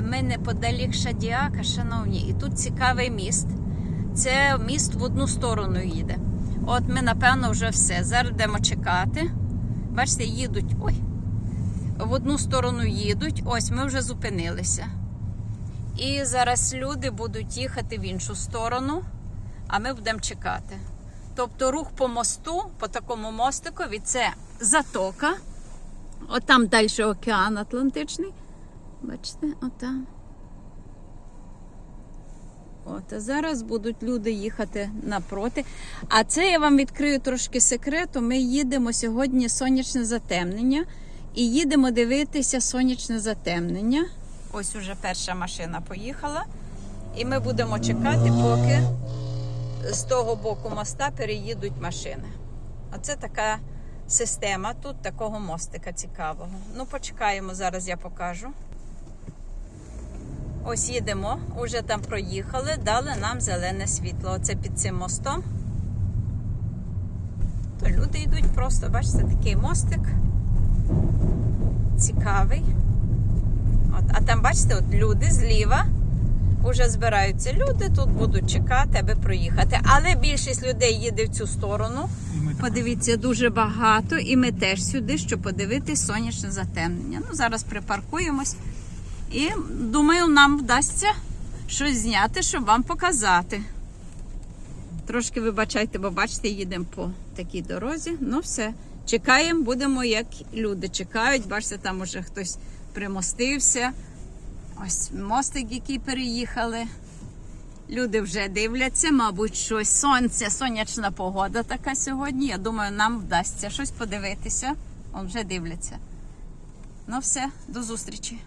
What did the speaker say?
ми неподалік Шадіака, шановні, і тут цікавий міст. Це міст в одну сторону їде. От ми, напевно, вже все. Зараз йдемо чекати. Бачите, їдуть. Ой. В одну сторону їдуть. Ось ми вже зупинилися. І зараз люди будуть їхати в іншу сторону, а ми будемо чекати. Тобто рух по мосту, по такому мостикові, це затока. От там далі океан Атлантичний. Бачите, отам. От, а зараз будуть люди їхати напроти. А це я вам відкрию трошки секрету. Ми їдемо сьогодні сонячне затемнення і їдемо дивитися сонячне затемнення. Ось уже перша машина поїхала. І ми будемо чекати, поки з того боку моста переїдуть машини. Оце така система тут такого мостика цікавого. Ну, почекаємо, зараз я покажу. Ось їдемо, уже там проїхали, дали нам зелене світло. Оце під цим мостом. То люди йдуть просто, бачите, такий мостик. Цікавий. От, а там, бачите, от люди зліва. Уже збираються люди, тут будуть чекати, аби проїхати. Але більшість людей їде в цю сторону. Подивіться, дуже багато, і ми теж сюди, щоб подивитись сонячне затемнення. Ну, зараз припаркуємось. І думаю, нам вдасться щось зняти, щоб вам показати. Трошки вибачайте, бо бачите, їдемо по такій дорозі. Ну, все. Чекаємо, будемо, як люди чекають. Бачите, там уже хтось примостився. Ось мостик, який переїхали. Люди вже дивляться, мабуть, щось. Сонце, сонячна погода така сьогодні. Я думаю, нам вдасться щось подивитися. Он вже дивляться. Ну все, до зустрічі.